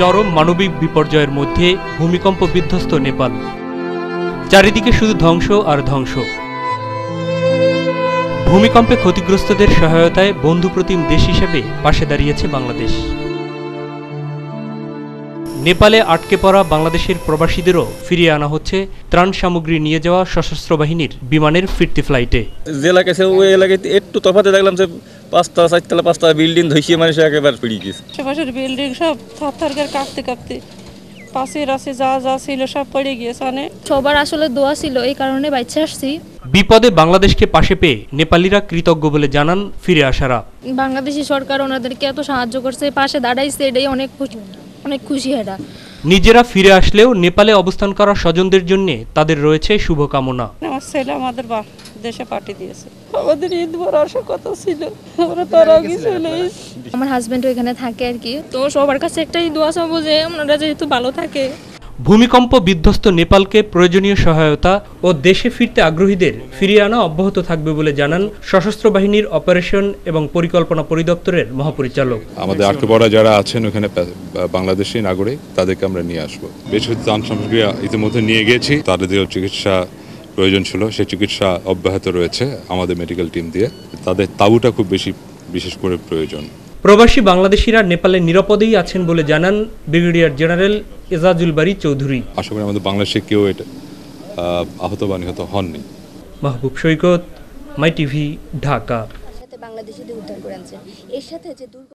চরম মানবিক বিপর্যয়ের মধ্যে ভূমিকম্প বিধ্বস্ত নেপাল। চারিদিকে শুধু ধ্বংস আর ধ্বংস। ভূমিকম্পে ক্ষতিগ্রস্তদের সহায়তায় বন্ধুপ্রতিম দেশ হিসেবে পাশে দাঁড়িয়েছে বাংলাদেশ। নেপালে আটকে পড়া বাংলাদেশের প্রবাসীদেরও ফিরিয়ে আনা হচ্ছে ত্রাণ সামগ্রী নিয়ে যাওয়া সশস্ত্র বাহিনীর বিমানের ফিরতি ফ্লাইটে। যে এলাকায় ওই এলাকায় একটু তফাতে দেখলাম যে পাঁচটা চারতলা পাঁচটা বিল্ডিং ধসিয়ে মানুষ একেবারে পিড়িয়ে গেছে। আশেপাশের বিল্ডিং সব থার করে কাঁপতে কাঁপতে পাশের আছে যা যা ছিল সব পড়ে গিয়েছে অনেক। সবার আসলে দোয়া ছিল এই কারণে বাইচে আসছি। বিপদে বাংলাদেশকে পাশে পেয়ে নেপালিরা কৃতজ্ঞ বলে জানান ফিরে আসারা। বাংলাদেশি সরকার ওনাদেরকে এত সাহায্য করছে পাশে দাঁড়াইছে এটাই অনেক খুশি অনেক খুশি এটা নিজেরা ফিরে আসলেও নেপালে অবস্থান করা স্বজনদের জন্য তাদের রয়েছে শুভকামনা। আমার ছেলে আমাদের বা দেশে পাঠিয়ে দিয়েছে। আমাদের ঈদ ভরসা কত ছিল। আমরা তার আগে চলে আমার এখানে থাকে আর কি। তো সবার কাছে একটাই দোয়া চাবো যে ওনারা যেহেতু ভালো থাকে। ভূমিকম্প বিধ্বস্ত নেপালকে প্রয়োজনীয় সহায়তা ও দেশে ফিরতে আগ্রহীদের ফিরিয়ে আনা অব্যাহত থাকবে বলে জানান সশস্ত্র বাহিনীর অপারেশন এবং পরিকল্পনা পরিদপ্তরের মহাপরিচালক। আমাদের আটকে পড়া যারা আছেন ওখানে বাংলাদেশি নাগরিক তাদেরকে আমরা নিয়ে আসব। বেশ কিছু ত্রাণ সামগ্রী ইতিমধ্যে নিয়ে গেছি। তাদের চিকিৎসা প্রয়োজন ছিল সে চিকিৎসা অব্যাহত রয়েছে আমাদের মেডিকেল টিম দিয়ে। তাদের তাবুটা খুব বেশি বিশেষ করে প্রয়োজন। প্রবাসী বাংলাদেশিরা নেপালে নিরাপদেই আছেন বলে জানান ব্রিগেডিয়ার জেনারেল এজাজুল বারি চৌধুরী। আশা করি আমাদের বাংলাদেশে কেউ এটা আহ, আহত বা নিহত হননি। Mahbub Saikat my TV Dhaka. সাথে বাংলাদেশিদের উদ্ধার করে আনছেন এর সাথে যে দুর্গ